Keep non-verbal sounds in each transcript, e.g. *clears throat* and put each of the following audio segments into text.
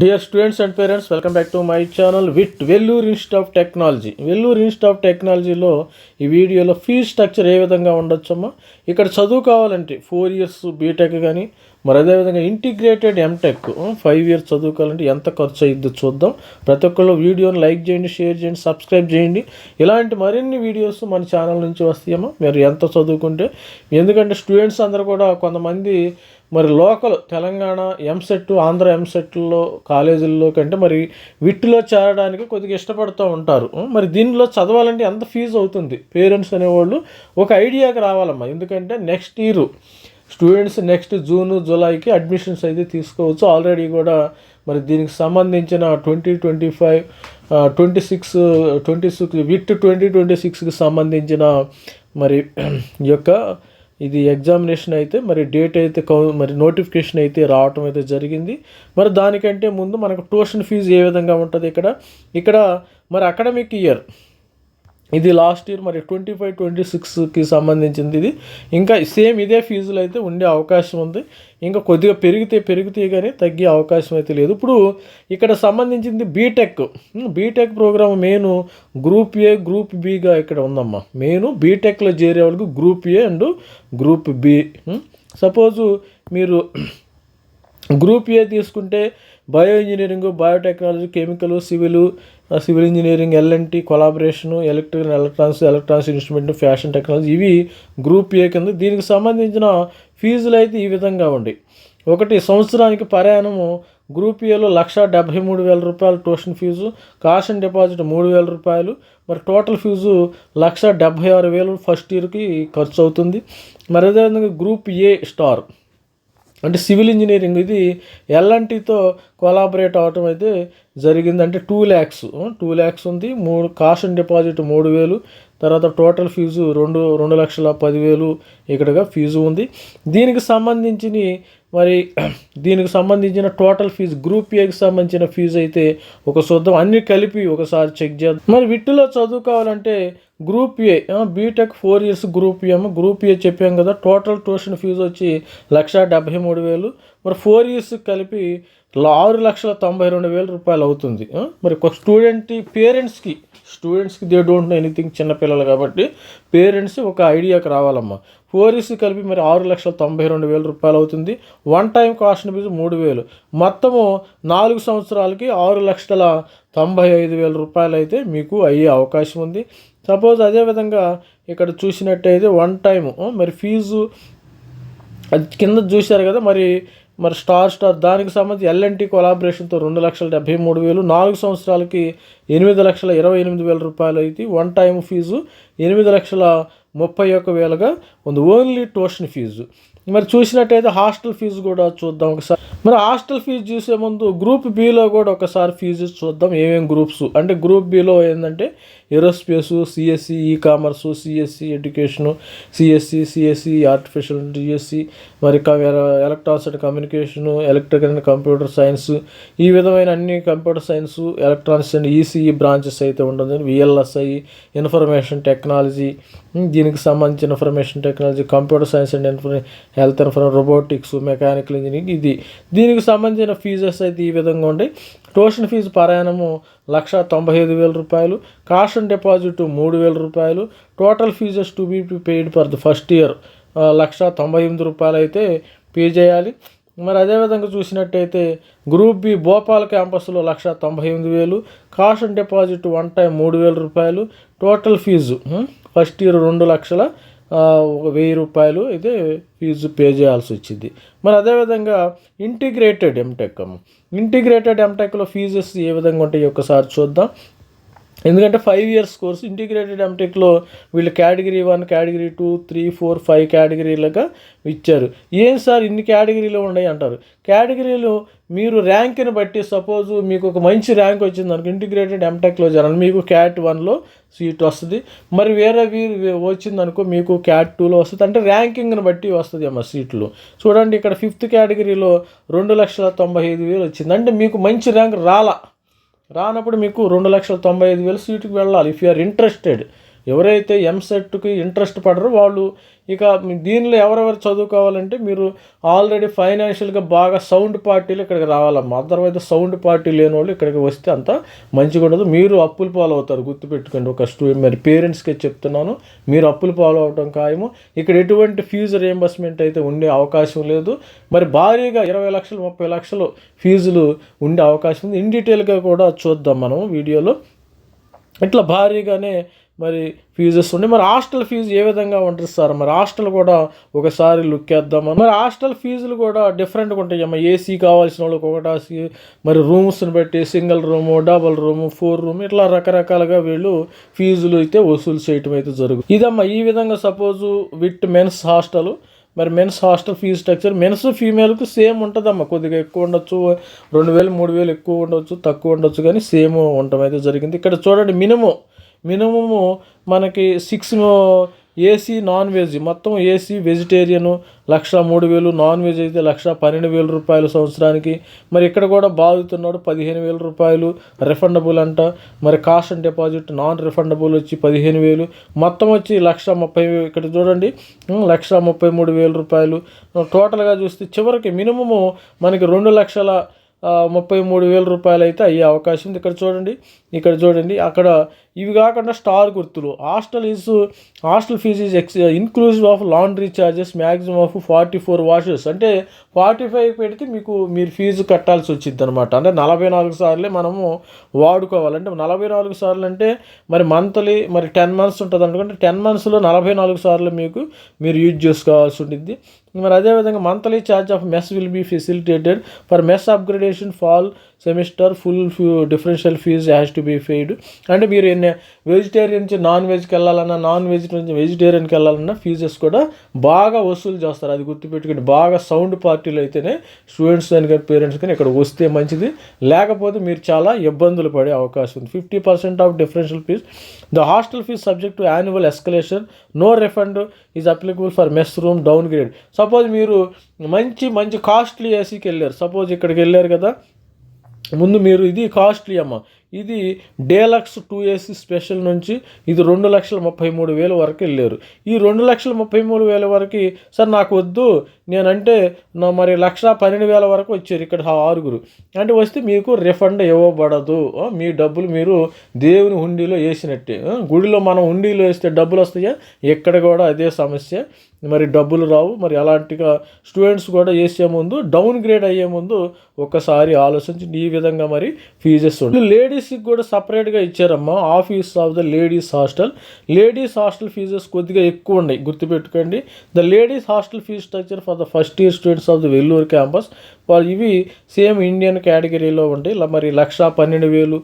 Dear students and parents welcome back to my channel with Vellore institute of technology Vellore institute of టెక్నాలజీలో ఈ వీడియోలో fees structure ఏ విధంగా ఉండొచ్చమ్మా? ఇక్కడ చదువు కావాలంటే ఫోర్ ఇయర్స్ బీటెక్ కానీ మరి అదేవిధంగా integrated M Tech five years చదువుకోవాలంటే ఎంత ఖర్చు అయ్యిద్దో చూద్దాం. ప్రతి ఒక్కళ్ళు వీడియోని లైక్ చేయండి షేర్ చేయండి సబ్స్క్రైబ్ చేయండి. ఇలాంటి మరిన్ని వీడియోస్ మన ఛానల్ నుంచి వస్తాయమ్మా. మీరు ఎంత చదువుకుంటే ఎందుకంటే స్టూడెంట్స్ అందరూ కూడా కొంతమంది మరి లోకల్ తెలంగాణ ఎంసెట్ ఆంధ్ర ఎంసెట్లో కాలేజీల్లో కంటే మరి విట్టులో చేరడానికి కొద్దిగా ఇష్టపడుతూ ఉంటారు. మరి దీనిలో చదవాలంటే ఎంత ఫీజు అవుతుంది? పేరెంట్స్ అనేవాళ్ళు ఒక ఐడియాకి రావాలమ్మా. ఎందుకంటే next year students next June జూలైకి admissions అయితే తీసుకోవచ్చు. ఆల్రెడీ కూడా మరి దీనికి సంబంధించిన twenty twenty five twenty six twenty six VIT twenty twenty సిక్స్కి సంబంధించిన మరి *clears throat* యొక్క ఇది ఎగ్జామినేషన్ అయితే మరి డేట్ అయితే కౌ మరి నోటిఫికేషన్ అయితే రావటం అయితే జరిగింది. మరి దానికంటే ముందు మనకు ట్యూషన్ ఫీజు ఏ విధంగా ఉంటుంది ఇక్కడ? ఇక్కడ మరి అకాడమిక్ ఇయర్ ఇది లాస్ట్ ఇయర్ మరి ట్వంటీ ఫైవ్ ట్వంటీ సిక్స్కి సంబంధించింది ఇది. ఇంకా సేమ్ ఇదే ఫీజులు అయితే ఉండే అవకాశం ఉంది. ఇంకా కొద్దిగా పెరిగితే పెరిగితే కానీ తగ్గే అవకాశం అయితే లేదు. ఇప్పుడు ఇక్కడ సంబంధించింది BTech BTech program main group A group బిగా ఇక్కడ ఉందమ్మా. మెయిన్ బీటెక్లో చేరే వాళ్ళకి group A and group B suppose మీరు గ్రూప్ ఏ తీసుకుంటే bio engineering biotechnology chemical civil civil engineering L N T collaboration electrical electronics electronics instrument fashion technology ఇవి group A కింద దీనికి సంబంధించిన ఫీజులు అయితే ఈ విధంగా ఉండి. ఒకటి సంవత్సరానికి ప్రయాణము గ్రూప్ ఏలో లక్ష డెబ్భై మూడు వేల రూపాయలు tuition fee cash and deposit మూడు వేల రూపాయలు మరి టోటల్ ఫీజు లక్ష డెబ్భై ఆరు వేలు ఫస్ట్ ఇయర్కి ఖర్చు అవుతుంది. మరి అదేవిధంగా గ్రూప్ ఏ స్టార్ అంటే సివిల్ ఇంజనీరింగ్ ఇది ఎల్ఎన్టీతో కొలాబరేట్ అవటం అయితే జరిగింది. అంటే టూ ల్యాక్స్ టూ ల్యాక్స్ ఉంది. మూడు కాషన్ అండ్ డిపాజిట్ మూడు వేలు. తర్వాత టోటల్ ఫీజు రెండు రెండు లక్షల పదివేలు ఇక్కడగా ఫీజు ఉంది. దీనికి సంబంధించిన మరి దీనికి సంబంధించిన టోటల్ ఫీజు గ్రూప్ ఏకి సంబంధించిన ఫీజు అయితే ఒక చూద్దాం అన్ని కలిపి ఒకసారి చెక్ చేద్దాం. మరి వీటిలో చదువుకోవాలంటే group A BTech four years group A ఏమో గ్రూప్ ఏ చెప్పాం కదా టోటల్ ట్యూషన్ ఫీజు వచ్చి లక్ష డెబ్భై మూడు వేలు. మరి ఫోర్ ఇయర్స్ కలిపి ఆరు లక్షల తొంభై రెండు వేల రూపాయలు అవుతుంది. మరి ఒక స్టూడెంట్ పేరెంట్స్కి స్టూడెంట్స్కి దే డోంట్ నో ఎనీథింగ్ చిన్నపిల్లలు కాబట్టి పేరెంట్స్ ఒక ఐడియాకి రావాలమ్మా. ఫోర్ ఇయర్స్ కలిపి మరి ఆరు లక్షల తొంభై రెండు వేల రూపాయలు అవుతుంది. వన్ టైం కాస్ట్ ఫీజు మూడు వేలు. మొత్తము నాలుగు సంవత్సరాలకి ఆరు లక్షల తొంభై ఐదు వేల రూపాయలు అయితే మీకు అయ్యే అవకాశం ఉంది. సపోజ్ అదేవిధంగా ఇక్కడ చూసినట్టయితే వన్ టైము మరి ఫీజు అది కింద చూశారు కదా మరి మరి స్టార్ స్టార్ దానికి సంబంధించి ఎల్ఎన్టీ కొలాబరేషన్తో రెండు లక్షల డెబ్బై మూడు వేలు నాలుగు సంవత్సరాలకి ఎనిమిది లక్షల ఇరవై ఎనిమిది వేల రూపాయలు అయితే వన్ టైం ఫీజు ఎనిమిది లక్షల ముప్పై ఒక్క వేలుగా ఉంది ఓన్లీ ట్యూషన్ ఫీజు. మరి చూసినట్టయితే హాస్టల్ ఫీజు కూడా చూద్దాం ఒకసారి. మరి హాస్టల్ ఫీజు చూసే ముందు గ్రూప్ బిలో కూడా ఒకసారి ఫీజు చూద్దాం ఏమేమి గ్రూప్స్. అంటే గ్రూప్ బిలో ఏంటంటే aerospace CSC ecommerce CSC education CSC CSC artificial DSC మరి electronics and communication electrical and computer science ఈ విధమైన అన్ని computer science electronics and ECE branches అయితే ఉంటుంది విఎల్ఎస్ఐ ఇన్ఫర్మేషన్ టెక్నాలజీ దీనికి సంబంధించిన information technology computer science and infor health information robotics mechanical engineering ఇది. దీనికి సంబంధించిన ఫీజెస్ అయితే ఈ విధంగా ఉంటాయి ట్యూషన్ ఫీజు ప్రయాణము లక్ష తొంభై ఐదు వేల రూపాయలు కాషన్ డిపాజిట్ మూడు వేల రూపాయలు total fees to be paid for the first year lakh తొంభై ఎనిమిది రూపాయలు అయితే పే చేయాలి. మరి అదేవిధంగా చూసినట్టయితే గ్రూప్ బి భోపాల్ క్యాంపస్లో లక్ష తొంభై ఎనిమిది వేలు కాషన్ డిపాజిట్ వన్ టైం మూడు వేల రూపాయలు టోటల్ ఫీజు ఫస్ట్ ఇయర్ రెండు లక్షల ఒక వెయ్యి రూపాయలు అయితే ఫీజు పే చేయాల్సి వచ్చింది. మరి అదేవిధంగా ఇంటిగ్రేటెడ్ ఎంటెక్ ఇంటిగ్రేటెడ్ ఎంటెక్లో ఫీజెస్ ఏ విధంగా ఉంటాయి? ఒకసారి చూద్దాం. ఎందుకంటే ఫైవ్ ఇయర్స్ కోర్స్ ఇంటిగ్రేటెడ్ ఎంటెక్లో వీళ్ళు category one category two three four five కేటగిరీలుగా ఇచ్చారు. ఏం సార్ ఇన్ని కేటగిరీలు ఉన్నాయి అంటారు? కేటగిరీలు మీరు ర్యాంక్ని బట్టి సపోజ్ మీకు ఒక మంచి ర్యాంక్ వచ్చింది అనుకో ఇంటిగ్రేటెడ్ ఎంటెక్లో జరగదు మీకు క్యాట్ వన్లో సీట్ వస్తుంది. మరి వేరే వీరు వచ్చింది అనుకో మీకు క్యాట్ టూలో వస్తుంది. అంటే ర్యాంకింగ్ని బట్టి వస్తుంది అమ్మ సీట్లు చూడండి ఇక్కడ ఫిఫ్త్ కేటగిరీలో రెండు లక్షల తొంభై ఐదు వేలు వచ్చింది. అంటే మీకు మంచి ర్యాంక్ రాలా. రానప్పుడు మీకు రెండు లక్షల తొంభై ఐదు వేలు సీటుకి వెళ్ళాలి. ఇఫ్ యు ఆర్ ఇంట్రెస్టెడ్ ఎవరైతే ఎంసెట్కి ఇంట్రెస్ట్ పడరో వాళ్ళు ఇక దీనిలో ఎవరెవరు చదువుకోవాలంటే మీరు ఆల్రెడీ ఫైనాన్షియల్గా బాగా సౌండ్ పార్టీలు ఇక్కడికి రావాలమ్మా. అదర్వైజ్ సౌండ్ పార్టీ లేని వాళ్ళు ఇక్కడికి వస్తే అంత మంచిగా ఉండదు. మీరు అప్పులు పాలు అవుతారు. గుర్తుపెట్టుకోండి. ఒక స్టూడెంట్ మరి పేరెంట్స్కి చెప్తున్నాను. మీరు అప్పులు పాలు అవడం ఖాయము. ఇక్కడ ఎటువంటి ఫీజు రియంబర్స్మెంట్ అయితే ఉండే అవకాశం లేదు. మరి భారీగా ఇరవై లక్షలు ముప్పై లక్షలు ఫీజులు ఉండే అవకాశం ఉంది. ఇన్ డీటెయిల్గా కూడా చూద్దాం మనం వీడియోలో. ఇట్లా భారీగానే మరి ఫీజెస్ ఉండి. మరి హాస్టల్ ఫీజు ఏ విధంగా ఉంటుంది సార్? మరి హాస్టల్ కూడా ఒకసారి లుక్ వేద్దాం మరి హాస్టల్ ఫీజులు కూడా డిఫరెంట్గా ఉంటాయి అమ్మ. ఏసీ కావాల్సిన వాళ్ళకి ఒకటి మరి రూమ్స్ని బట్టి single room double room four room ఇట్లా రకరకాలుగా వీళ్ళు ఫీజులు అయితే వసూలు చేయటం అయితే జరుగుతుంది. ఇదమ్మా ఈ విధంగా సపోజు విత్ మెన్స్ హాస్టల్ మరి men's hostel fee structure men's ఫీమేల్కు same ఉంటుందమ్మా. కొద్దిగా ఎక్కువ ఉండొచ్చు రెండు వేలు మూడు వేలు ఎక్కువ ఉండొచ్చు తక్కువ ఉండొచ్చు కానీ సేమ్ ఉండటం అయితే జరిగింది. ఇక్కడ చూడండి మినిమం మినిమము మనకి సిక్స్ ఏసీ నాన్ వెజ్ మొత్తం ఏసీ వెజిటేరియను లక్ష మూడు వేలు నాన్ వెజ్ అయితే లక్ష పన్నెండు వేల రూపాయలు సంవత్సరానికి. మరి ఇక్కడ కూడా బాగుతున్నాడు పదిహేను వేల రూపాయలు రిఫండబుల్ అంట. మరి cost and deposit non refundable వచ్చి పదిహేను వేలు. మొత్తం వచ్చి లక్ష ముప్పై ఇక్కడ చూడండి. లక్ష ముప్పై మూడు వేల రూపాయలు. టోటల్గా చూస్తే చివరికి మినిమము మనకి రెండు లక్షల ముప్పై మూడు వేల రూపాయలు అయితే అయ్యే అవకాశం ఉంది. ఇక్కడ చూడండి ఇక్కడ చూడండి అక్కడ ఇవి కాకుండా స్టార్ గుర్తులు. Hostel is hostel fee is ex inclusive of laundry charges maximum of forty four washes. అంటే ఫార్టీ ఫైవ్ పెడితే మీకు మీరు ఫీజు కట్టాల్సి వచ్చింది అనమాట అంటే నలభై నాలుగు సార్లే మనము వాడుకోవాలంటే నలభై నాలుగు సార్లు అంటే మరి మంత్లీ మరి టెన్ మంత్స్ ఉంటుంది అనుకుంటే టెన్ మంత్స్లో నలభై నాలుగు సార్లు మీకు మీరు యూజ్ చేసుకోవాల్సి ఉంటుంది మరి అదేవిధంగా monthly charge of mess will be facilitated for mess upgradation fall semester full differential fee has to be paid అంటే మీరు ఎన్ని వెజిటేరియన్ నుంచి నాన్ వెజ్కి వెళ్ళాలన్నా నాన్ వెజ్ నుంచి వెజిటేరియన్కి వెళ్ళాలన్నా ఫీజెస్ కూడా బాగా వసూలు చేస్తారు. అది గుర్తుపెట్టుకోండి. బాగా సౌండ్ పార్టీలు అయితేనే స్టూడెంట్స్ కానీ కానీ పేరెంట్స్ కానీ ఇక్కడ వస్తే మంచిది. లేకపోతే మీరు చాలా ఇబ్బందులు పడే అవకాశం ఉంది. Fifty percent of differential fee. The hostel fee subject to annual escalation. No refund is applicable for mess room downgrade suppose మీరు మంచి మంచి కాస్ట్లీ ఏసీకి వెళ్ళారు. సపోజ్ ఇక్కడికి వెళ్ళారు కదా ముందు మీరు ఇది కాస్ట్లీ అమ్మ. ఇది డేలక్స్ టూ ఏసీ స్పెషల్ నుంచి ఇది రెండు లక్షల ముప్పై మూడు వేల వరకు వెళ్ళారు. ఈ రెండు లక్షల ముప్పై మూడు వేల వరకు సార్ నాకు వద్దు. నేనంటే నా మరి లక్ష పన్నెండు వేల వరకు వచ్చారు ఇక్కడ ఆ ఆరుగురు. అంటే వస్తే మీకు రిఫండ్ ఇవ్వబడదు. మీ డబ్బులు మీరు దేవుని హుండీలో వేసినట్టే. గుడిలో మనం హుండీలో వేస్తే డబ్బులు వస్తాయా? ఇక్కడ కూడా అదే సమస్య. మరి డబ్బులు రావు. మరి అలాంటిగా స్టూడెంట్స్ కూడా చేసే ముందు డౌన్ గ్రేడ్ అయ్యే ముందు ఒకసారి ఆలోచించి ఈ విధంగా మరి ఫీజెస్ ఉంటాయి లేడీస్కి కూడా సపరేట్గా ఇచ్చారమ్మా. Office of the ladies hostel. Ladies hostel fees కొద్దిగా ఎక్కువ ఉన్నాయి. గుర్తుపెట్టుకోండి. The ladies hostel fee structure for the first year students of the Vellore campus. ఇవి సేమ్ ఇండియన్ కేటగిరీలో ఉంటాయి. మరి లక్ష పన్నెండు వేలు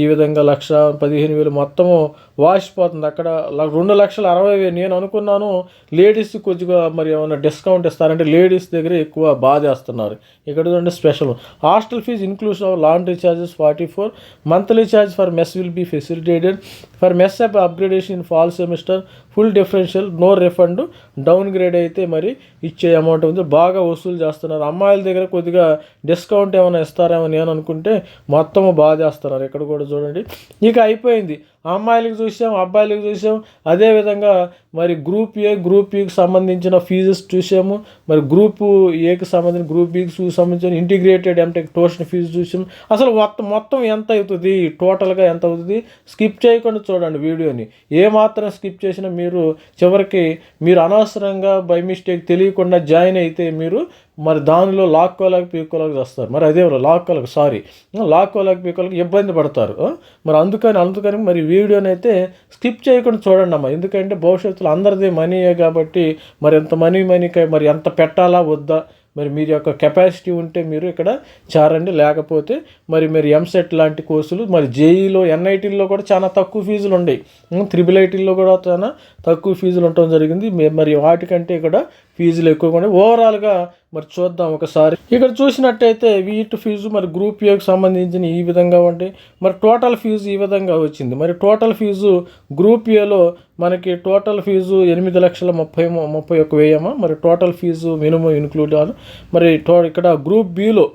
ఈ విధంగా లక్ష పదిహేను వేలు మొత్తము వాసిపోతుంది. అక్కడ రెండు లక్షల అరవై వేలు నేను అనుకున్నాను. లేడీస్ కొద్దిగా మరి ఏమైనా డిస్కౌంట్ ఇస్తారంటే లేడీస్ దగ్గర ఎక్కువ బాధేస్తున్నారు ఇక్కడ చూడండి special. Hostel fee inclusion of laundry charges forty four. Monthly charge for mess will be facilitated. For mess up upgradation in fall semester full differential no refund downgrade అయితే మరి ఇచ్చే అమౌంట్ ఉంది. బాగా వసూలు చేస్తున్నారు. అమ్మాయిల దగ్గర కొద్దిగా డిస్కౌంట్ ఏమైనా ఇస్తారేమో నేను అనుకుంటే మొత్తము బాధేస్తున్నారు ఇక్కడ కూడా చూడండి. ఇక అయిపోయింది. అమ్మాయిలకు చూసాం అబ్బాయిలకు చూసాం. అదేవిధంగా మరి గ్రూప్ ఏ గ్రూప్ బికి సంబంధించిన ఫీజెస్ చూసాము. మరి గ్రూప్ ఏకి సంబంధించిన గ్రూప్ బికి సంబంధించిన ఇంటిగ్రేటెడ్ ఎంటెక్ ట్యూషన్ ఫీజు చూసాము అసలు మొత్తం మొత్తం ఎంత అవుతుంది? టోటల్గా ఎంత అవుతుంది? స్కిప్ చేయకుండా చూడండి వీడియోని. ఏ మాత్రం స్కిప్ చేసినా మీరు చివరికి మీరు అనవసరంగా బై మిస్టేక్ తెలియకుండా జాయిన్ అయితే మీరు మరి దానిలో లాక్కోలేక పీక్కోలేక వస్తారు మరి అదే లాక్కోలేక సారీ లాక్కోలేక పీక్కోలేక ఇబ్బంది పడతారు. మరి అందుకని అందుకని మరి వీడియోని అయితే స్కిప్ చేయకుండా చూడండి అమ్మా. ఎందుకంటే భవిష్యత్తులో అందరిది మనీయే కాబట్టి మరి ఎంత మనీ మనీకి మరి ఎంత పెట్టాలా వద్దా? మరి మీరు యొక్క కెపాసిటీ ఉంటే మీరు ఇక్కడ చేరండి. లేకపోతే మరి మీరు ఎంసెట్ లాంటి కోర్సులు మరి జేఈలో ఎన్ఐటీల్లో కూడా చాలా తక్కువ ఫీజులు ఉన్నాయి త్రిబుల్ ఐటీల్లో కూడా చాలా తక్కువ ఫీజులు ఉండటం జరిగింది. మే- మరి వాటికంటే ఇక్కడ ఫీజులు ఎక్కువగా ఉన్నాయి ఓవరాల్గా మరి చూద్దాం ఒకసారి. ఇక్కడ చూసినట్టయితే వీటి ఫీజు మరి గ్రూప్ ఏకి సంబంధించిన ఈ విధంగా ఉంటాయి మరి టోటల్ ఫీజు ఈ విధంగా వచ్చింది. మరి టోటల్ ఫీజు గ్రూప్ ఏలో మనకి టోటల్ ఫీజు ఎనిమిది లక్షల ముప్పై ముప్పై ఒక్క వేయమా? మరి టోటల్ ఫీజు మినిమం ఇన్క్లూడ్ అవ్వాలి మరి టో ఇక్కడ గ్రూప్ బిలో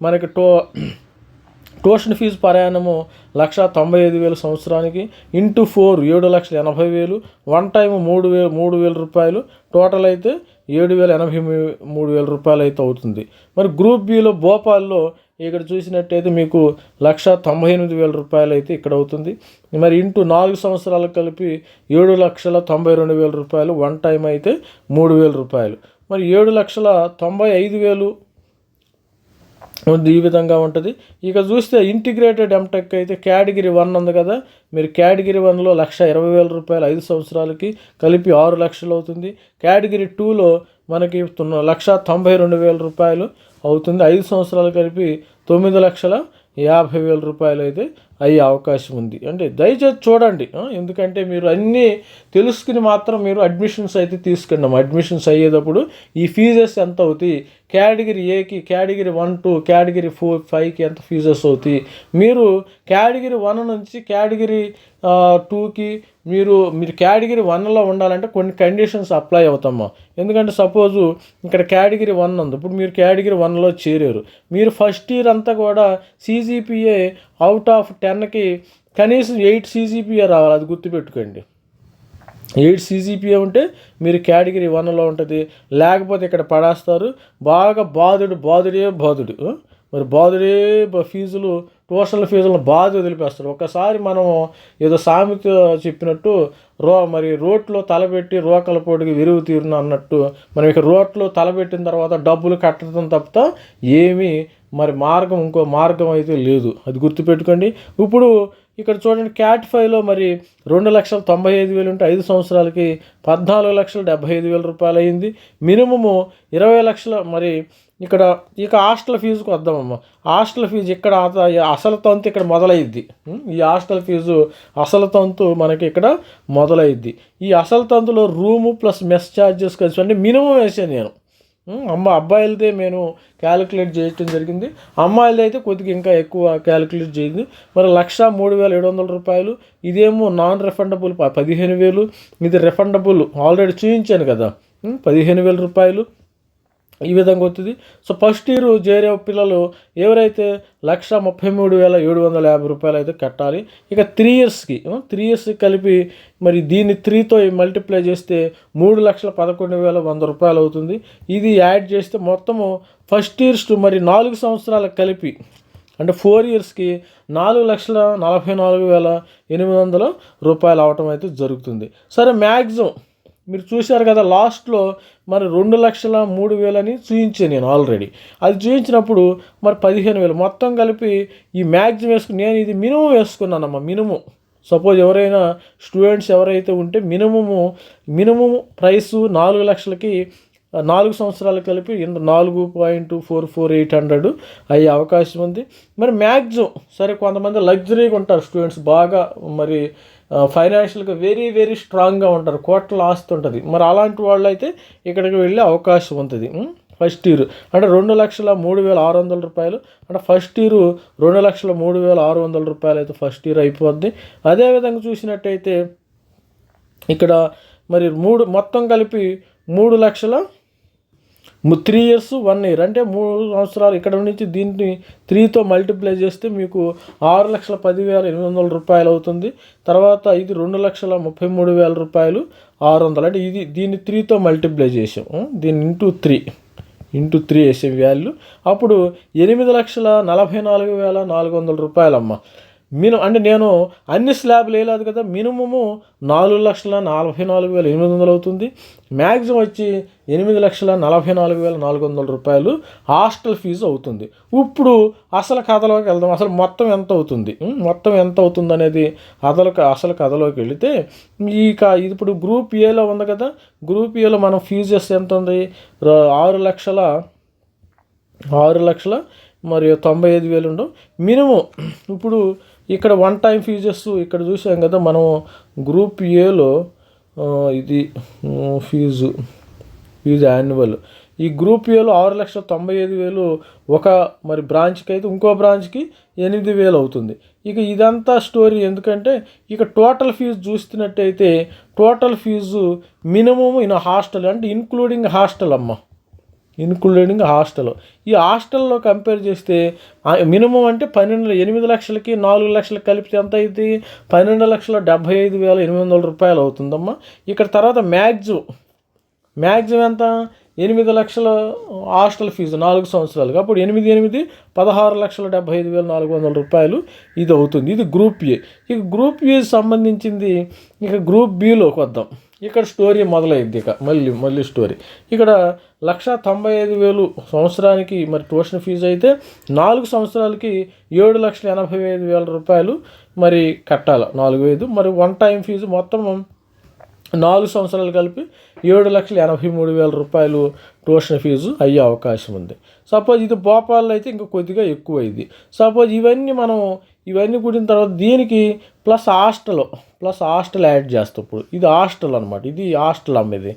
మనకి టో ట్యూషన్ ఫీజు ప్రయాణము లక్ష తొంభై ఐదు వేలు సంవత్సరానికి ఇంటూ ఫోర్ ఏడు లక్షల ఎనభై వేలు వన్ టైం మూడు వేలు మూడు వేల రూపాయలు. టోటల్ అయితే ఏడు వేల ఎనభై మూడు వేల రూపాయలు అయితే అవుతుంది. మరి గ్రూప్ బిలో భోపాల్లో ఇక్కడ చూసినట్టయితే మీకు లక్ష తొంభై ఎనిమిది వేల రూపాయలు అయితే ఇక్కడ అవుతుంది. మరి ఇంటూ నాలుగు సంవత్సరాలు కలిపి ఏడు లక్షల తొంభై రెండు వేల రూపాయలు వన్ టైం అయితే మూడు వేల రూపాయలు. మరి ఏడు లక్షల తొంభై ఐదు వేలు ఈ విధంగా ఉంటుంది. ఇక చూస్తే ఇంటిగ్రేటెడ్ ఎంటెక్ అయితే కేటగిరీ వన్ ఉంది కదా. మీరు కేటగిరీ వన్లో లక్ష ఇరవై వేల రూపాయలు ఐదు సంవత్సరాలకి కలిపి ఆరు లక్షలు అవుతుంది. కేటగిరీ టూలో మనకి లక్ష తొంభై రెండు వేల రూపాయలు అవుతుంది. ఐదు సంవత్సరాలు కలిపి తొమ్మిది లక్షల యాభై వేల రూపాయలు అయితే అయ్యే అవకాశం ఉంది. అంటే దయచేసి చూడండి. ఎందుకంటే మీరు అన్నీ తెలుసుకుని మాత్రం మీరు అడ్మిషన్స్ అయితే తీసుకున్నాం. అడ్మిషన్స్ అయ్యేటప్పుడు ఈ ఫీజెస్ ఎంత అవుతాయి? కేటగిరీ ఏకి category one two category four ఫైవ్కి ఎంత ఫీజెస్ అవుతాయి? మీరు కేటగిరీ వన్ నుంచి కేటగిరీ టూకి మీరు మీరు కేటగిరీ వన్లో ఉండాలంటే కొన్ని కండిషన్స్ అప్లై అవుతామా. ఎందుకంటే సపోజు ఇక్కడ కేటగిరీ వన్ ఉంది. ఇప్పుడు మీరు కేటగిరీ వన్లో చేరారు. మీరు ఫస్ట్ ఇయర్ అంతా కూడా సీజీపీఏ అవుట్ ఆఫ్ టెన్కి కనీసం ఎయిట్ సీజీపీఏ రావాలి. అది గుర్తుపెట్టుకోండి. ఎయిట్ సీజీపీఏ ఉంటే మీరు కేటగిరీ వన్లో ఉంటుంది లేకపోతే ఇక్కడ పడేస్తారు. బాగా బాధుడు బాధుడే బాధుడు మరి బాధుడే ఫీజులు ట్యూషన్ల ఫీజులను బాధ వదిలిపేస్తారు. ఒకసారి మనం ఏదో సామెత చెప్పినట్టు రో మరి రోట్లో తలపెట్టి రోకల పోటీకి విరుగు తీరున అన్నట్టు మనం ఇక రోట్లో తలపెట్టిన తర్వాత డబ్బులు కట్టడం తప్ప ఏమీ మరి మార్గం ఇంకో మార్గం అయితే లేదు. అది గుర్తుపెట్టుకోండి. ఇప్పుడు ఇక్కడ చూడండి క్యాట్ ఫైవ్లో మరి రెండు లక్షల తొంభై ఐదు వేలు ఉంటే ఐదు సంవత్సరాలకి పద్నాలుగు లక్షల డెబ్బై ఐదు వేల రూపాయలు అయింది. మినిమము ఇరవై లక్షల మరి ఇక్కడ ఇక హాస్టల్ ఫీజుకి వద్దామమ్మ హాస్టల్ ఫీజు ఇక్కడ అసలు తంతు ఇక్కడ మొదలైద్ది. ఈ హాస్టల్ ఫీజు అసలు తంతు మనకి ఇక్కడ మొదలైద్ది. ఈ అసలు తంతులో రూము ప్లస్ మెస్ ఛార్జెస్ కలిసి అంటే మినిమం వేసాను నేను. అమ్మ అబ్బాయిలదే నేను క్యాలిక్యులేట్ చేయటం జరిగింది. అమ్మాయిలది అయితే కొద్దిగా ఇంకా ఎక్కువ క్యాలిక్యులేట్ చేయింది. మరి లక్ష మూడు వేల ఏడు వందల రూపాయలు ఇదేమో నాన్ రిఫండబుల్ పదిహేను వేలు ఇది రిఫండబుల్ ఆల్రెడీ చూపించాను కదా. పదిహేను వేల రూపాయలు. ఈ విధంగా వస్తుంది సో ఫస్ట్ ఇయర్ చేరే పిల్లలు ఎవరైతే లక్ష ముప్పై మూడు వేల ఏడు వందల యాభై రూపాయలు అయితే కట్టాలి ఇక త్రీ ఇయర్స్కి త్రీ ఇయర్స్కి కలిపి మరి దీన్ని త్రీతో మల్టిప్లై చేస్తే మూడు లక్షల పదకొండు వేల వంద రూపాయలు అవుతుంది. ఇది యాడ్ చేస్తే మొత్తము ఫస్ట్ ఇయర్స్ టు మరి నాలుగు సంవత్సరాలకు కలిపి అంటే ఫోర్ ఇయర్స్కి నాలుగు లక్షల నలభై నాలుగు వేల ఎనిమిది వందల రూపాయలు అవటం అయితే జరుగుతుంది. సరే మ్యాక్సిమం మీరు చూశారు కదా లాస్ట్లో మరి రెండు లక్షల మూడు వేలని చూయించాను నేను ఆల్రెడీ అది చూయించినప్పుడు మరి పదిహేను వేలు. మొత్తం కలిపి ఈ మ్యాక్సిమం వేసుకుని నేను ఇది మినిమం వేసుకున్నానమ్మా మినిమం సపోజ్ ఎవరైనా స్టూడెంట్స్ ఎవరైతే ఉంటే మినిమము మినిమం ప్రైసు నాలుగు లక్షలకి నాలుగు సంవత్సరాలు కలిపి నాలుగు point four four eight hundred అయ్యే అవకాశం ఉంది. మరి మ్యాక్సిమం సరే కొంతమంది లగ్జరీగా ఉంటారు స్టూడెంట్స్ బాగా మరి ఫైనాన్షియల్గా వెరీ వెరీ స్ట్రాంగ్గా ఉంటారు. కోట్ల ఆస్తి ఉంటుంది. మరి అలాంటి వాళ్ళు అయితే ఇక్కడికి వెళ్ళే అవకాశం ఉంటుంది. ఫస్ట్ ఇయర్ అంటే రెండు లక్షల మూడు వేల ఆరు వందల రూపాయలు. అంటే ఫస్ట్ ఇయర్ రెండు లక్షల మూడు వేల ఆరు వందల రూపాయలు అయితే ఫస్ట్ ఇయర్ అయిపోద్ది. అదేవిధంగా చూసినట్టయితే ఇక్కడ మరి మూడు మొత్తం కలిపి మూడు లక్షల త్రీ ఇయర్స్ వన్ ఇయర్ అంటే మూడు సంవత్సరాలు ఇక్కడ నుంచి దీన్ని త్రీతో మల్టిప్లై చేస్తే మీకు ఆరు లక్షల పదివేల ఎనిమిది వందల రూపాయలు అవుతుంది. తర్వాత ఇది రెండు లక్షల ముప్పై మూడు వేల రూపాయలు ఆరు వందలు. అంటే ఇది దీన్ని త్రీతో మల్టిప్లై చేసాం. దీన్ని ఇంటూ త్రీ ఇంటూ త్రీ వేసే వాల్యూ అప్పుడు ఎనిమిది లక్షల నలభై నాలుగు వేల నాలుగు వందల రూపాయలమ్మ. మినిమం అంటే నేను అన్ని స్లాబ్లు వేయలేదు కదా మినిమము నాలుగు లక్షల నలభై నాలుగు వేల ఎనిమిది వందలు అవుతుంది. మ్యాక్సిమం వచ్చి ఎనిమిది లక్షల నలభై నాలుగు వేల నాలుగు వందల రూపాయలు హాస్టల్ ఫీజు అవుతుంది. ఇప్పుడు అసలు కథలోకి వెళ్దాం. అసలు మొత్తం ఎంత అవుతుంది? మొత్తం ఎంత అవుతుంది అనేది అదలకు అసలు కథలోకి వెళితే ఈ ఇది ఇప్పుడు గ్రూప్ ఏలో ఉంది కదా గ్రూప్ ఏలో మనం ఫీజెస్ ఎంత ఉంది? ఆరు లక్షల ఆరు లక్షల మరియు తొంభై ఐదు వేలు ఉండవు. మినిమం ఇప్పుడు ఇక్కడ వన్ టైం ఫీజెస్ ఇక్కడ చూసాం కదా మనం గ్రూప్ ఏలో ఇది ఫీజు ఫీజు యాన్యువల్ ఈ గ్రూప్ ఏలో ఆరు లక్షల తొంభై ఐదు వేలు ఒక మరి బ్రాంచ్కి అయితే ఇంకో బ్రాంచ్కి ఎనిమిది వేలు అవుతుంది. ఇక ఇదంతా స్టోరీ ఎందుకంటే ఇక టోటల్ ఫీజు చూస్తున్నట్టయితే total fee minimum in hostel అంటే ఇన్క్లూడింగ్ హాస్టల్ అమ్మ. Including hostel. ఈ హాస్టల్లో కంపేర్ చేస్తే మినిమం అంటే పన్నెండు ఎనిమిది లక్షలకి నాలుగు లక్షలకి కలిపితే ఎంత అయింది పన్నెండు లక్షల డెబ్భై ఐదు వేల ఎనిమిది వందల రూపాయలు అవుతుందమ్మా. ఇక్కడ తర్వాత మ్యాక్సిమం మ్యాక్సిమం ఎంత? ఎనిమిది లక్షల హాస్టల్ ఫీజు నాలుగు సంవత్సరాలు అప్పుడు ఎనిమిది ఎనిమిది పదహారు లక్షల డెబ్బై ఐదు వేల నాలుగు వందల రూపాయలు ఇది అవుతుంది. ఇది గ్రూప్ ఏ. ఇక గ్రూప్ ఏ సంబంధించింది? ఇక గ్రూప్ బిలోకి వద్దాం. ఇక్కడ స్టోరీ మొదలైద్ది ఇక మళ్ళీ మళ్ళీ స్టోరీ. ఇక్కడ లక్ష తొంభై ఐదు వేలు సంవత్సరానికి మరి ట్యూషన్ ఫీజు అయితే నాలుగు సంవత్సరాలకి ఏడు లక్షల ఎనభై ఐదు వేల రూపాయలు మరి కట్టాలి నాలుగు ఐదు మరి వన్ టైం ఫీజు మొత్తం నాలుగు సంవత్సరాలు కలిపి ఏడు లక్షల ఎనభై మూడు వేల రూపాయలు ట్యూషన్ ఫీజు అయ్యే అవకాశం ఉంది. సపోజ్ ఇది భోపాల్లో అయితే ఇంకా కొద్దిగా ఎక్కువ ఇది సపోజ్ ఇవన్నీ మనం ఇవన్నీ కూడిన తర్వాత దీనికి plus hostel plus hostel add చేస్తాం ఇప్పుడు. ఇది హాస్టల్ అనమాట ఇది హాస్టల్ అమ్మేది.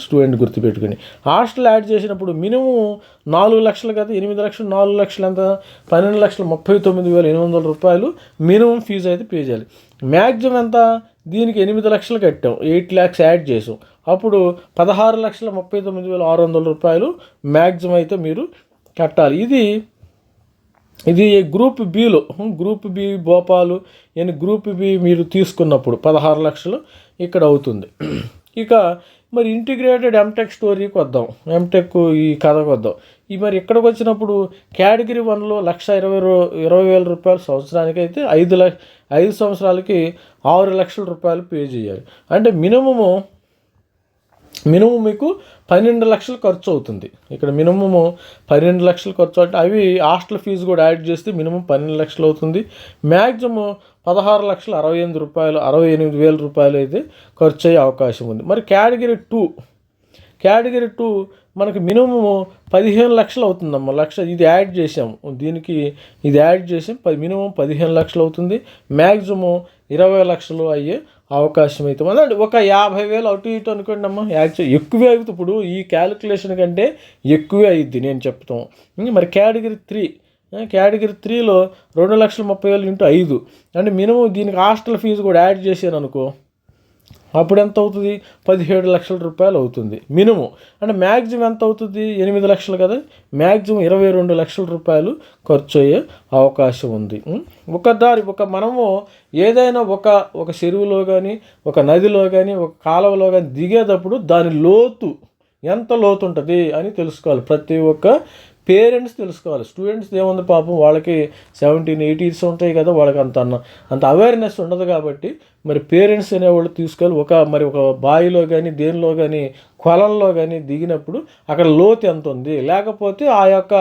స్టూడెంట్ గుర్తుపెట్టుకుని. హాస్టల్ యాడ్ చేసినప్పుడు మినిమం నాలుగు లక్షలు కదా ఎనిమిది లక్షలు నాలుగు లక్షలు ఎంత పన్నెండు లక్షల ముప్పై తొమ్మిది వేల ఎనిమిది వందల రూపాయలు మినిమం ఫీజు అయితే పే చేయాలి. మ్యాక్సిమం ఎంత? దీనికి ఎనిమిది లక్షలు కట్టాం. ఎయిట్ ల్యాక్స్ యాడ్ చేసాం. అప్పుడు పదహారు లక్షల ముప్పై తొమ్మిది వేల ఆరు వందల రూపాయలు మ్యాక్సిమం అయితే మీరు కట్టాలి. ఇది ఇది గ్రూప్ బిలో గ్రూప్ బి భోపాలు అని గ్రూప్ బి మీరు తీసుకున్నప్పుడు పదహారు లక్షలు ఇక్కడ అవుతుంది. ఇక మరి ఇంటిగ్రేటెడ్ ఎంటెక్ స్టోరీకి వద్దాం. ఎంటెక్ ఈ కథకు వద్దాం. ఈ మరి ఇక్కడికి వచ్చినప్పుడు కేటగిరీ వన్లో లక్ష ఇరవై రూ ఇరవై వేల రూపాయలు సంవత్సరానికి అయితే ఐదు లక్ష ఐదు సంవత్సరాలకి ఆరు లక్షల రూపాయలు పే చేయాలి. అంటే మినిమము మినిమం మీకు పన్నెండు లక్షలు ఖర్చు అవుతుంది. ఇక్కడ మినిమము పన్నెండు లక్షలు ఖర్చు అంటే అవి హాస్టల్ ఫీజు కూడా యాడ్ చేస్తే మినిమం పన్నెండు లక్షలు అవుతుంది. మ్యాక్సిమం పదహారు లక్షల అరవై ఎనిమిది రూపాయలు అరవై ఎనిమిది వేల రూపాయలు అయితే ఖర్చు అయ్యే అవకాశం ఉంది. మరి కేటగిరీ టూ కేటగిరీ టూ మనకి మినిమము పదిహేను లక్షలు అవుతుందమ్మా. లక్ష ఇది యాడ్ చేసాము దీనికి ఇది యాడ్ చేసి పది మినిమం పదిహేను లక్షలు అవుతుంది. మ్యాక్సిమం ఇరవై లక్షలు అయ్యే అవకాశం అయితే ఉంది ఒక యాభై వేలు అటు ఇటు అనుకోండి అమ్మా యాక్చువల్ ఎక్కువే అవుతుంది ఇప్పుడు ఈ క్యాలిక్యులేషన్ కంటే ఎక్కువే అయ్యిద్ది నేను చెప్తాం. మరి కేటగిరీ త్రీ కేటగిరీ త్రీలో రెండు లక్షల ముప్పై వేలు ఇంటూ ఐదు. అంటే మినిమం దీనికి హాస్టల్ ఫీజు కూడా యాడ్ చేశాను అనుకో అప్పుడు ఎంత అవుతుంది? పదిహేడు లక్షల రూపాయలు అవుతుంది. మినిమం. అంటే మ్యాక్సిమం ఎంత అవుతుంది? ఎనిమిది లక్షలు కదా? మ్యాక్సిమం ఇరవై రెండు లక్షల రూపాయలు ఖర్చు అయ్యే అవకాశం ఉంది. ఒక దారి ఒక మనము ఏదైనా ఒక ఒక చెరువులో కానీ ఒక నదిలో కానీ ఒక కాలువలో కానీ దిగేటప్పుడు దాని లోతు ఎంత లోతు ఉంటుంది అని తెలుసుకోవాలి. ప్రతి ఒక్క పేరెంట్స్ తెలుసుకోవాలి. స్టూడెంట్స్ ఏముంది పాపం? వాళ్ళకి సెవెంటీన్ ఎయిటీస్ ఉంటాయి కదా వాళ్ళకి అంత అన్న అంత అవేర్నెస్ ఉండదు కాబట్టి మరి పేరెంట్స్ అనేవాళ్ళు తీసుకెళ్ళి ఒక మరి ఒక బావిలో కానీ దేనిలో కానీ కొలంలో కానీ దిగినప్పుడు అక్కడ లోతు ఎంత ఉంది? లేకపోతే ఆ యొక్క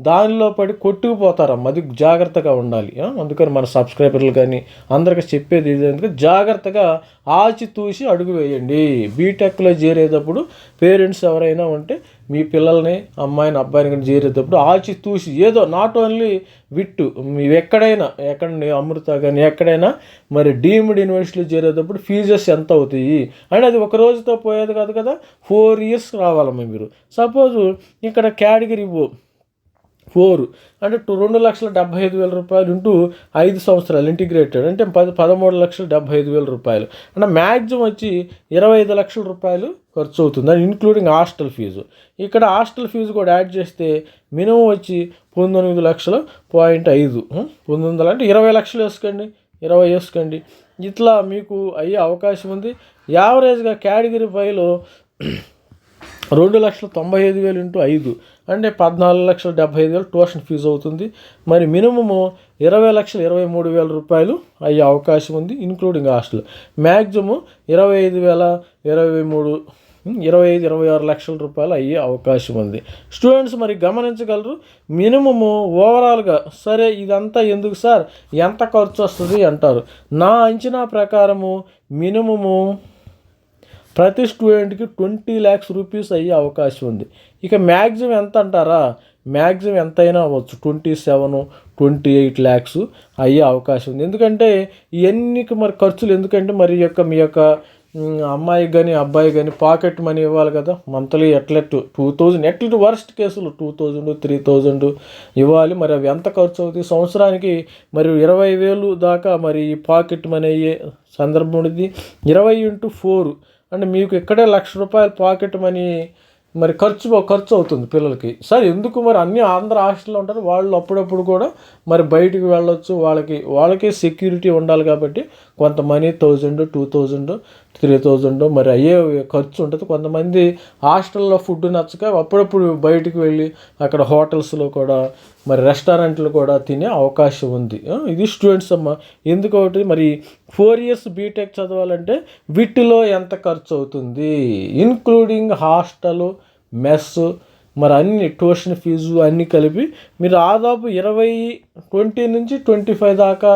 దానిలో పడి కొట్టుకుపోతారమ్మ. అది జాగ్రత్తగా ఉండాలి. అందుకని మన సబ్స్క్రైబర్లు కానీ అందరికీ చెప్పేది ఏంటంటే జాగ్రత్తగా ఆచితూసి అడుగు వేయండి. బీటెక్లో చేరేటప్పుడు పేరెంట్స్ ఎవరైనా ఉంటే మీ పిల్లల్ని అమ్మాయిని అబ్బాయిని కానీ చేరేటప్పుడు ఆచితూసి ఏదో నాట్ ఓన్లీ విట్టు మీరు ఎక్కడైనా ఎక్కడ అమృత కానీ ఎక్కడైనా మరి డీమ్డ్ యూనివర్సిటీలో చేరేటప్పుడు ఫీజెస్ ఎంత అవుతాయి? అంటే అది ఒక రోజుతో పోయేది కాదు కదా ఫోర్ ఇయర్స్ రావాలమ్మా మీరు. సపోజ్ ఇక్కడ కేటగిరీ ఫోర్ అంటే టూ రెండు లక్షల డెబ్బై ఐదు వేల రూపాయలు ఇంటూ ఐదు సంవత్సరాలు ఇంటిగ్రేటెడ్ అంటే పది పదమూడు లక్షల డెబ్బై ఐదు వేల రూపాయలు. అంటే మ్యాక్సిమం వచ్చి ఇరవై ఐదు లక్షల రూపాయలు ఖర్చు అవుతుంది అది ఇంక్లూడింగ్ హాస్టల్ ఫీజు. ఇక్కడ హాస్టల్ ఫీజు కూడా యాడ్ చేస్తే మినిమం వచ్చి పంతొమ్మిది లక్షల పాయింట్ ఐదు పంతొమ్మిది అంటే ఇరవై లక్షలు వేసుకోండి. ఇరవై వేసుకోండి. ఇట్లా మీకు అయ్యే అవకాశం ఉంది. యావరేజ్గా కేటగిరీ ఫైవ్లో రెండు లక్షల తొంభై ఐదు వేలు ఇంటూ ఐదు. అంటే పద్నాలుగు లక్షల డెబ్బై ఐదు వేలు ట్యూషన్ ఫీజు అవుతుంది. మరి మినిమము ఇరవై లక్షల ఇరవై మూడు వేల రూపాయలు అయ్యే అవకాశం ఉంది ఇన్క్లూడింగ్ హాస్టల్. మ్యాక్సిమం ఇరవై ఐదు వేల ఇరవై మూడు ఇరవై ఐదు ఇరవై ఆరు లక్షల రూపాయలు అయ్యే అవకాశం ఉంది. స్టూడెంట్స్ మరి గమనించగలరు? మినిమము ఓవరాల్గా సరే ఇదంతా ఎందుకు సార్? ఎంత ఖర్చు వస్తుంది? అంటారు. నా అంచనా ప్రకారము మినిమము ప్రతి స్టూడెంట్కి ట్వంటీ ల్యాక్స్ రూపీస్ అయ్యే అవకాశం ఉంది. ఇక మ్యాక్సిమం ఎంత అంటారా? మ్యాక్సిమం ఎంతైనా అవ్వచ్చు. Twenty seven twenty eight lakhs అయ్యే అవకాశం ఉంది. ఎందుకంటే ఇవన్నీ మరి ఖర్చులు ఎందుకంటే మరి ఈ యొక్క మీ యొక్క అమ్మాయికి కానీ అబ్బాయి కానీ పాకెట్ మనీ ఇవ్వాలి కదా. Monthly at least two thousand. At least worst కేసులు? టూ థౌజండ్ త్రీ థౌజండ్ ఇవ్వాలి. మరి అవి ఎంత ఖర్చు అవుతుంది సంవత్సరానికి మరి ఇరవై వేలు దాకా మరి ఈ పాకెట్ మనీ అయ్యే సందర్భం ఉంది. ఇరవై ఇంటూ ఫోర్. అంటే మీకు ఇక్కడే లక్ష రూపాయలు పాకెట్ మనీ మరి ఖర్చు ఖర్చు అవుతుంది పిల్లలకి. సార్ ఎందుకు మరి అన్ని ఆంధ్ర హాస్టల్లో ఉంటారు? వాళ్ళు అప్పుడప్పుడు కూడా మరి బయటికి వెళ్ళొచ్చు. వాళ్ళకి వాళ్ళకి సెక్యూరిటీ ఉండాలి కాబట్టి కొంత money thousand two thousand three thousand మరి అయ్యే ఖర్చు ఉంటుంది. కొంతమంది హాస్టల్లో ఫుడ్ నచ్చక అప్పుడప్పుడు బయటికి వెళ్ళి అక్కడ హోటల్స్లో కూడా మరి రెస్టారెంట్లు కూడా తినే అవకాశం ఉంది. ఇది స్టూడెంట్స్ అమ్మ. ఎందుకొకటి మరి ఫోర్ ఇయర్స్ బీటెక్ చదవాలంటే వీటిలో ఎంత ఖర్చు అవుతుంది? ఇన్క్లూడింగ్ హాస్టల్ మెస్ మరి అన్ని ట్యూషన్ ఫీజు అన్నీ కలిపి మీరు దాదాపు ఇరవై ట్వంటీ నుంచి ట్వంటీ ఫైవ్ దాకా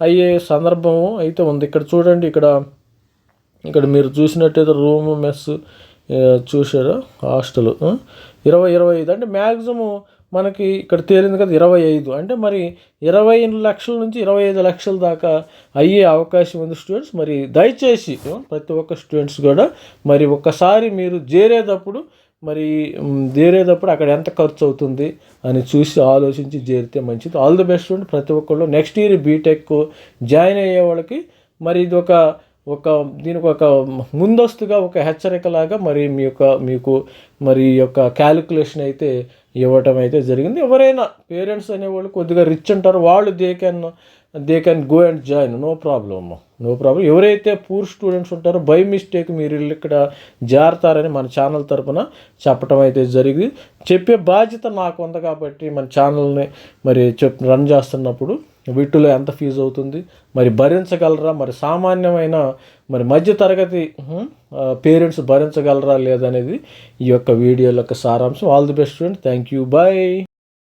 అయ్యే సందర్భం అయితే ఉంది. ఇక్కడ చూడండి ఇక్కడ ఇక్కడ మీరు చూసినట్టయితే రూమ్ మెస్ చూశారు? హాస్టల్. ఇరవై ఇరవై ఐదు. అంటే మ్యాక్సిమం మనకి ఇక్కడ తేలింది కదా ఇరవై ఐదు. అంటే మరి ఇరవై లక్షల నుంచి ఇరవై ఐదు లక్షల దాకా అయ్యే అవకాశం ఉంది స్టూడెంట్స్. మరి దయచేసి ప్రతి ఒక్క స్టూడెంట్స్ కూడా మరి ఒక్కసారి మీరు చేరేటప్పుడు మరి చేరేటప్పుడు అక్కడ ఎంత ఖర్చు అవుతుంది అని చూసి ఆలోచించి చేరితే మంచిది. ఆల్ ది బెస్ట్ స్టూడెంట్ ప్రతి ఒక్కళ్ళు. నెక్స్ట్ ఇయర్ బీటెక్ జాయిన్ అయ్యే వాళ్ళకి మరి ఇది ఒక ఒక దీనికి ఒక ముందస్తుగా ఒక హెచ్చరికలాగా మరి మీ యొక్క మీకు మరి ఈ యొక్క క్యాలిక్యులేషన్ అయితే ఇవ్వటం అయితే జరిగింది. ఎవరైనా పేరెంట్స్ అనేవాళ్ళు కొద్దిగా రిచ్ ఉంటారు. వాళ్ళు they can they can go and join no problem no problem ఎవరైతే పూర్ స్టూడెంట్స్ ఉంటారో బై మిస్టేక్ మీరు ఇక్కడ జారుతారని మన ఛానల్ తరపున చెప్పడం అయితే జరిగింది. చెప్పే బాధ్యత నాకు ఉంది కాబట్టి మన ఛానల్ని మరి చెప్ రన్ చేస్తున్నప్పుడు వీటిలో ఎంత ఫీజు అవుతుంది మరి భరించగలరా మరి సామాన్యమైన మరి మధ్య తరగతి పేరెంట్స్ భరించగలరా లేదనేది ఈ యొక్క వీడియో యొక్క సారాంశం. All the best student thank you bye